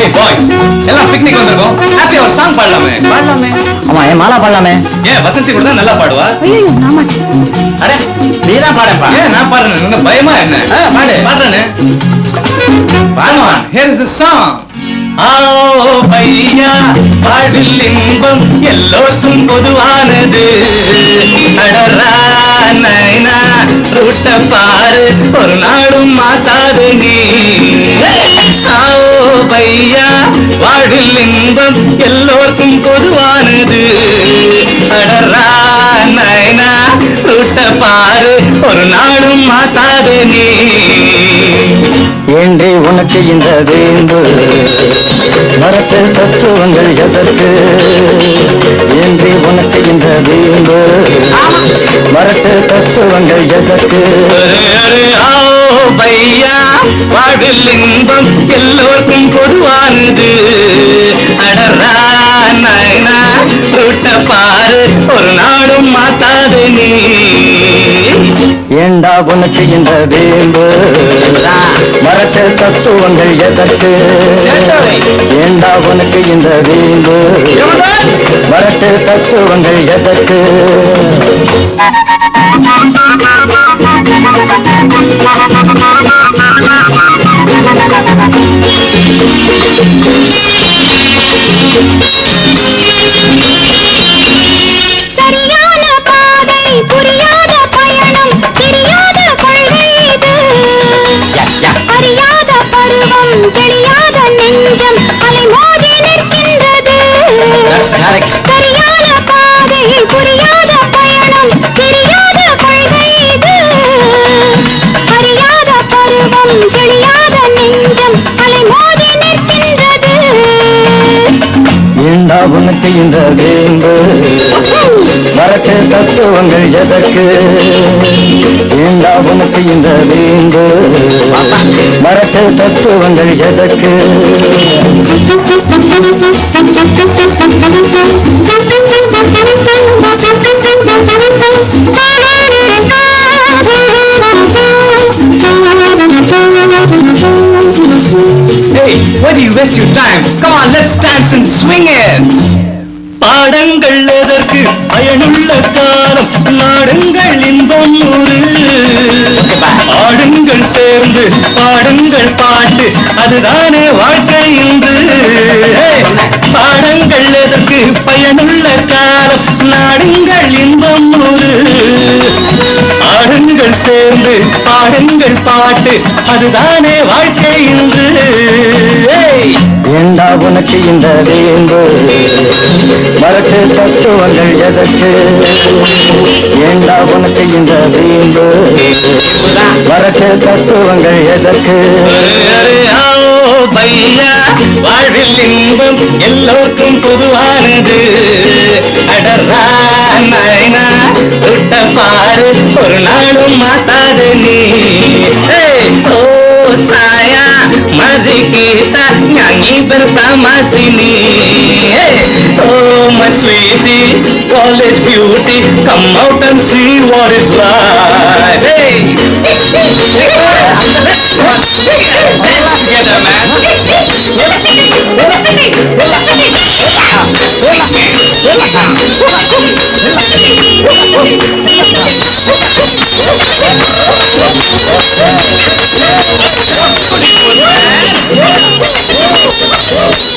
ஏய் பாய்ஸ் எல்லாம் பிக்னிக் வந்திருக்கோம். ஹாப்பி ஒரு சாங் பாடலாமே. பாடலாமே. ஆமா என் மாலா பாடலாமே. ஏன் வசந்தி கூட நல்லா பாடுவா? ஐயோ நான் மாட்டேன் அட நீ தான் பாடப்பா ஏன் நான் பாடுறேன் என்ன பயமா என்ன? ஆ, பாடு. பாடுறேனே பாடுமா ஹியர் இஸ் a song. ஆோ பையா வாழ்வில் இன்பம் எல்லோருக்கும் பொதுவானது. அடரா நைனா ரூட்ட பாரு ஒரு நாளும் மாத்தாது நீ. இன்பம் எல்லோருக்கும் பொதுவானது. அடரா நைனா ரூட்ட பாரு ஒரு நாளும் மாத்தாது நீ. ஏன்றே உனக்கு இந்த வேம்பு மரத்து தத்துவங்கள் எதற்கு? ஏன்றே உனக்கு இந்த வேம்பு மரத்து தத்துவங்கள் எதற்கு? பையா வாழ்வில் இன்பம் எல்லோருக்கும் பொதுவானது. ரூட்ட பாரு ஒரு நாளும் மாத்தாது நீ. ஏண்டா உனக்கு இந்த வேம்பு? மரத்து தத்துவங்கள் எதற்கு? ஏண்டா உனக்கு இந்த வேம்பு? மரத்து தத்துவங்கள் எதற்கு? சரியான சரியான பாதை புரியாத பயணம் தெரியாத கொள்கை இது. அறியாத பருவம் தெரியாத நெஞ்சம் அலைமோதி நிற்கின்றது. ஏண்டா உனக்கு இந்த வேம்பு மரட்டு தத்துவங்கள் எதற்கு? ஏண்டா உனக்கு இந்த வேம்பு மரட்டு தத்துவங்கள் எதற்கு? Why do you waste your time? Come on, let's dance and swing it. பாடங்கள் எதற்கு பயனுள்ள காலம் நாடுங்கள் இன்பம் நூறு ஆடுங்கள் சேர்ந்து பாடுங்கள் பாட்டு. அதுதானே வாழ்க்கை இன்று. பாடங்கள் எதற்கு? பயனுள்ள காலம். நாடுங்கள் இன்பம் ஒரு ஆடுங்கள் சேர்ந்து பாடுங்கள் பாட்டு. அதுதானே வாழ்க்கை இன்று. Hey! ஏண்டா உனக்கு இந்த வேம்பு? மரட்டு தத்துவங்கள் எதற்கு? ஏண்டா உனக்கு இந்த வேம்பு? மரட்டு தத்துவங்கள் எதற்கு? பையா வாழ்வில் இன்பம் எல்லோருக்கும் பொதுவானது. அடரா நைனா தொட்ட பாரு ஒரு நாளும் மாத்தாது நீ. ஓ మజికీర్త జ్ఞాని బిర్సమసిని Oh, my sweetie, college beauty, come out and see what is life. Hey! Get up, Woo!